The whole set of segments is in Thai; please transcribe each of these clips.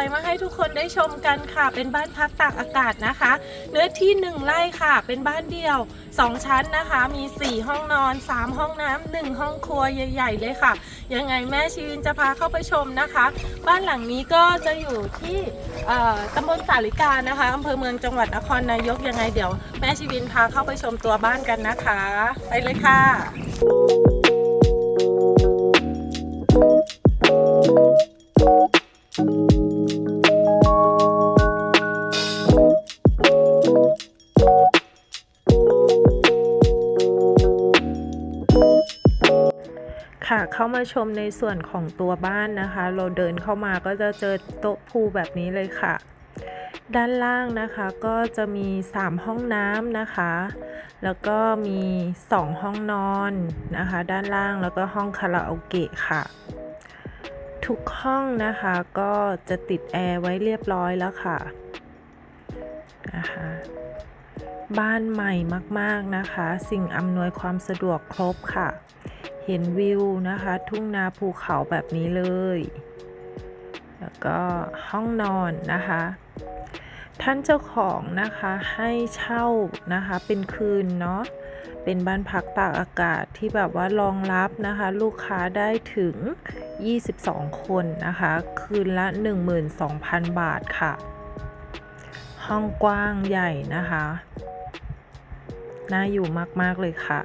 วยๆ มาให้ทุกคนได้ชมกันค่ะ เป็นบ้านพักตากอากาศนะคะ เนื้อที่หนึ่งไร่ค่ะ เป็นบ้านเดี่ยว 2 ชั้นนะคะ มี 4 ห้องนอน 3 ห้องน้ำหนึ่งห้องครัวใหญ่ ๆ เลยค่ะ ยังไงแม่ชีวินจะพาเข้าไปชมนะคะ บ้านหลังนี้ก็จะอยู่ที่ตำบลสาลิกานะคะอำเภอเมืองจังหวัดนครนายกยังไงเดี๋ยว แม่ชีวินพาเข้าไปชมตัวบ้านกันนะคะ ไปเลยค่ะ เข้ามาชมในส่วนของตัวบ้านนะคะ เราเดินเข้ามาก็จะเจอโต๊ะพูแบบนี้เลยค่ะ ด้านล่างนะคะก็จะมี 3 ห้องน้ำนะคะ แล้วก็มี 2 ห้องนอนนะคะ ด้านล่างแล้วก็ห้องคาราโอเกะค่ะทุกห้องนะคะก็จะติดแอร์ไว้เรียบร้อยแล้วค่ะนะคะบ้านใหม่มากๆนะคะ สิ่งอำนวยความสะดวกครบค่ะ เห็นวิวนะคะ ทุ่งนาภูเขาแบบนี้เลย แล้วก็ห้องนอนนะคะ ท่านเจ้าของนะคะให้เช่านะคะเป็นคืนเนาะเป็นบ้านพักตากอากาศที่แบบว่ารองรับนะคะ ลูกค้าได้ถึง 22 คนนะคะ คืนละ 12,000 บาทค่ะ ห้องกว้างใหญ่นะคะ น่าอยู่มาก ๆ เลยค่ะ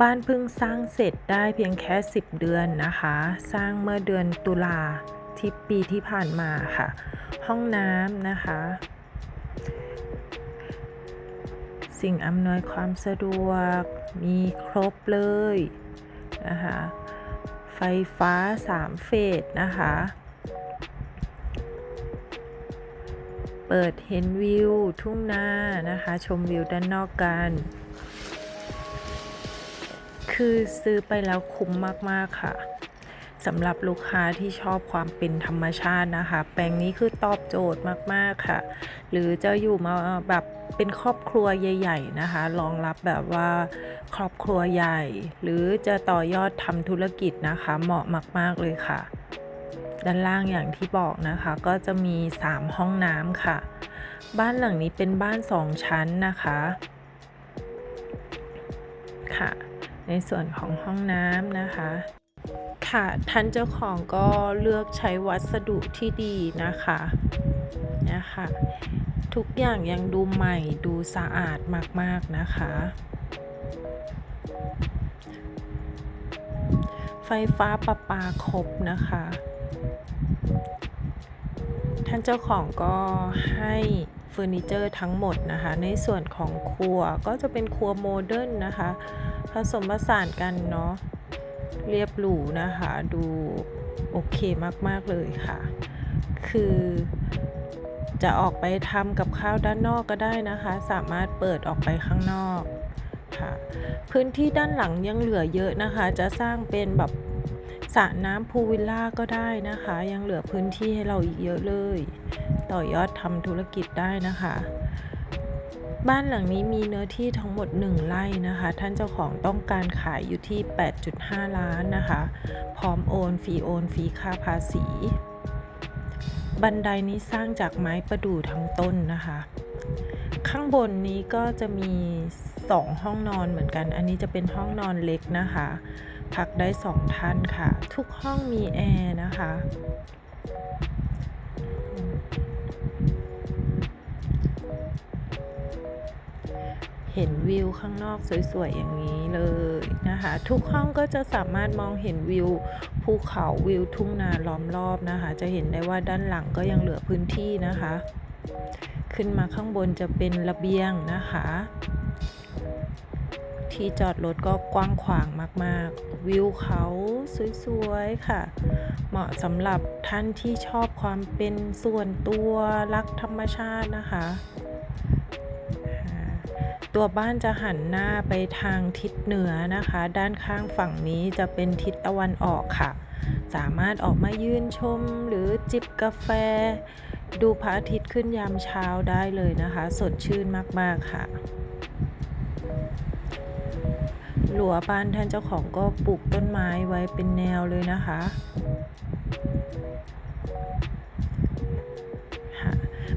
บ้านเพิ่งสร้างเสร็จได้เพียงแค่ 10 เดือนนะคะ สร้างเมื่อเดือนตุลาที่ปีที่ผ่านมาค่ะ ห้องน้ำนะคะ สิ่งอำนวยความสะดวกมีครบเลยนะคะ ไฟฟ้า 3 เฟสนะคะ เปิดเห็นวิวทุ่งนานะคะ ชมวิวด้านนอกกัน คือซื้อไปแล้วคุ้มมาก ๆ ค่ะสำหรับลูกค้าที่ชอบความเป็นธรรมชาตินะคะ แปลงนี้คือตอบโจทย์มาก ๆ ค่ะ หรือจะอยู่มาแบบเป็นครอบครัวใหญ่ ๆ นะคะรองรับแบบว่าครอบครัวใหญ่ หรือจะต่อยอดทำธุรกิจนะคะ เหมาะมาก ๆ เลยค่ะ ด้านล่างอย่างที่บอกนะคะ ก็จะมี 3 ห้องน้ำค่ะ บ้านหลังนี้เป็นบ้าน 2 ชั้นนะคะค่ะ ในส่วนของห้องน้ำนะคะ ค่ะท่านเจ้าของก็เลือกใช้วัสดุที่ดีนะคะนะคะทุกอย่างยังดูใหม่ดูสะอาดมาก ๆ นะคะ ไฟฟ้าประปาครบนะคะ ท่านเจ้าของก็ให้เฟอร์นิเจอร์ทั้งหมดนะคะ ในส่วนของครัวก็จะเป็นครัวโมเดิร์นนะคะ ผสมผสานกันเนาะเรียบหรูนะคะ ดูโอเคมากๆเลยค่ะ คือจะออกไปทำกับข้าวด้านนอกก็ได้นะคะ สามารถเปิดออกไปข้างนอกค่ะ พื้นที่ด้านหลังยังเหลือเยอะนะคะ จะสร้างเป็นแบบสระน้ำพูลวิลล่าก็ได้นะคะ ยังเหลือพื้นที่ให้เราอีกเยอะเลย ต่อยอดทำธุรกิจได้นะคะ บ้านหลังนี้มีเนื้อที่ทั้งหมด 1ไร่นะคะ ท่านเจ้าของต้องการขายอยู่ที่ 8.5 ล้านนะคะ พร้อมโอนฟรีโอนฟรีค่าภาษี บันไดนี้สร้างจากไม้ประดู่ทั้งต้นนะคะ ข้างบนนี้ก็จะมี 2 ห้องนอนเหมือนกัน อันนี้จะเป็นห้องนอนเล็กนะคะ พักได้ 2 ท่านค่ะ ทุกห้องมีแอร์นะคะ เห็นวิวข้างนอกสวยๆอย่างนี้เลยนะคะ ทุกห้องก็จะสามารถมองเห็นวิวภูเขาวิวทุ่งนาล้อมรอบนะคะ จะเห็นได้ว่าด้านหลังก็ยังเหลือพื้นที่นะคะ ขึ้นมาข้างบนจะเป็นระเบียงนะคะ ที่จอดรถก็กว้างขวางมากๆ วิวเขาสวยๆค่ะ เหมาะสำหรับท่านที่ชอบความเป็นส่วนตัวรักธรรมชาตินะคะ ตัวบ้านจะหันหน้าไปทางทิศเหนือนะคะ ด้านข้างฝั่งนี้จะเป็นทิศตะวันออกค่ะ สามารถออกมายืนชมหรือจิบกาแฟ ดูพระอาทิตย์ขึ้นยามเช้าได้เลยนะคะ สดชื่นมาก ๆ ค่ะหลัวบ้านท่านเจ้าของก็ปลูกต้นไม้ไว้เป็นแนวเลยนะคะ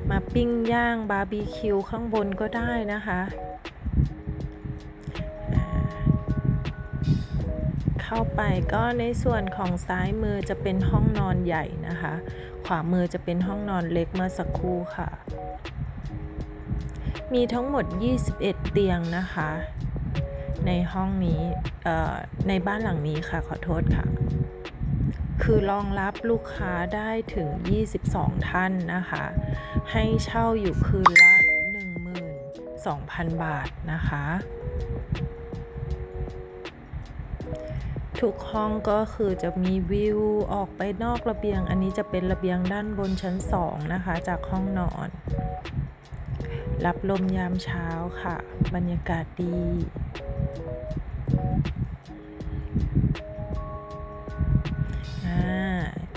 มาปิ้งย่างบาร์บีคิวข้างบนก็ได้นะคะ เข้าไปก็ในส่วนของซ้ายมือจะเป็นห้องนอนใหญ่นะคะ ขวามือจะเป็นห้องนอนเล็กเมื่อสักครู่ค่ะ มีทั้งหมด 21 เตียงนะคะ ในห้องนี้ในบ้านหลังนี้ค่ะขอโทษค่ะ คือรองรับลูกค้าได้ถึง 22 ท่านนะคะ ให้เช่าอยู่คืนละ 12,000 บาทนะคะ ทุกห้องก็คือจะมีวิวออกไปนอกระเบียง อันนี้จะเป็นระเบียงด้านบนชั้น2นะคะ จากห้องนอน รับลมยามเช้าค่ะ บรรยากาศดี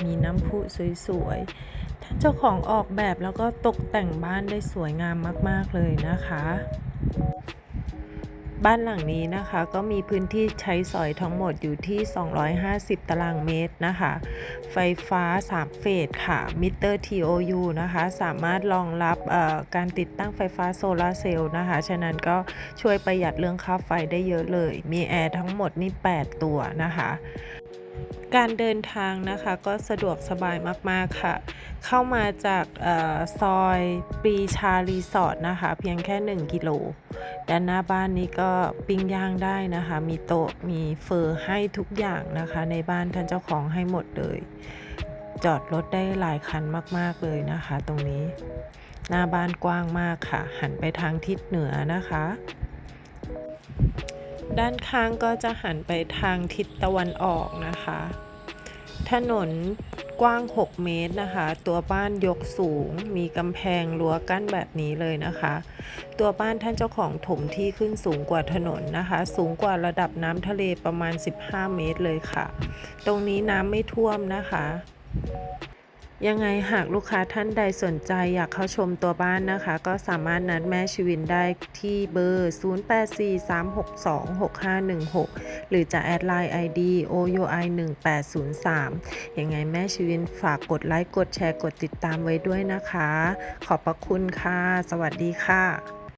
มีน้ำพุสวยๆ ท่านเจ้าของออกแบบแล้วก็ตกแต่งบ้านได้สวยงามมาก ๆ เลยนะคะ บ้านหลังนี้นะคะ ก็มีพื้นที่ใช้สอยทั้งหมดอยู่ที่ 250 ตารางเมตรนะคะ ไฟฟ้า 3 เฟสค่ะ มิเตอร์ TOU นะคะ สามารถรองรับการติดตั้งไฟฟ้าโซลาร์เซลล์นะคะ ฉะนั้นก็ช่วยประหยัดเรื่องค่าไฟได้เยอะเลย มีแอร์ทั้งหมดนี่ 8 ตัวนะคะ การเดินทางนะคะก็สะดวกสบายมาก ๆ ค่ะ เข้ามาจากออซอยปรีชารีสอร์ทนะคะ เพียงแค่ 1 กิโลด้านหน้าบ้านนี้ก็ปิ้งย่างได้นะคะ มีโต๊ะมีเฟอร์ให้ทุกอย่างนะคะ ในบ้านท่านเจ้าของให้หมดเลย จอดรถได้หลายคันมาก ๆ เลยนะคะ ตรงนี้ หน้าบ้านกว้างมากค่ะ หันไปทางทิศเหนือนะคะ ด้านข้างก็จะหันไปทางทิศตะวันออกนะคะ ถนนกว้าง 6 เมตรนะคะ ตัวบ้านยกสูง มีกำแพงรั้วกั้นแบบนี้เลยนะคะ ตัวบ้านท่านเจ้าของถมที่ขึ้นสูงกว่าถนนนะคะ สูงกว่าระดับน้ำทะเลประมาณ 15 เมตรเลยค่ะ ตรงนี้น้ำไม่ท่วมนะคะ ยังไงหากลูกค้าท่านใดสนใจอยากเข้าชมตัวบ้านนะคะ ก็สามารถนัดแม่ชีวินได้ที่เบอร์ 0843626516 หรือจะแอดไลน์ ID OUI 1803ยังไงแม่ชีวินฝากกดไลค์กดแชร์กดติดตามไว้ด้วยนะคะ ขอบพระคุณค่ะ สวัสดีค่ะ